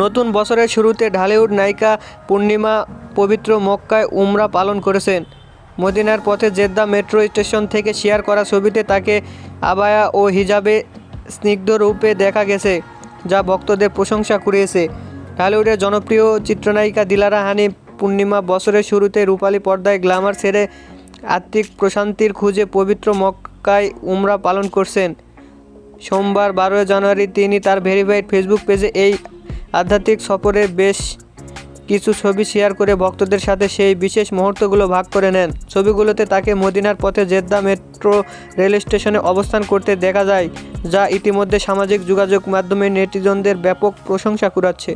নতুন বছরের শুরুতে ঢালিউড নায়িকা পূর্ণিমা পবিত্র মক্কায় উমরা পালন করেছেন। মদিনার পথে জেদ্দা মেট্রো স্টেশন থেকে শেয়ার করা ছবিতে তাকে আবায়া ও হিজাবে স্নিগ্ধ রূপে দেখা গেছে, যা ভক্তদের প্রশংসা কুড়িয়েছে। ঢালিউডের জনপ্রিয় চিত্রনায়িকা দিলারা হানি পূর্ণিমা বছরের শুরুতে রূপালী পর্দায় গ্ল্যামার ছেড়ে আত্মিক প্রশান্তির খুঁজে পবিত্র মক্কায় উমরা পালন করছেন। সোমবার বারোই জানুয়ারি তিনি তার ভেরিফাইড ফেসবুক পেজে এই আধ্যাত্মিক সফরের বেশ কিছু ছবি শেয়ার করে ভক্তদের সাথে সেই বিশেষ মুহূর্তগুলো ভাগ করে নেন। ছবিগুলোতে তাকে মদিনার পথে জেদ্দা মেট্রো রেল স্টেশনে অবস্থান করতে দেখা যায়, যা ইতিমধ্যে সামাজিক যোগাযোগ মাধ্যমে নেটিজনদের ব্যাপক প্রশংসা কুড়াচ্ছে।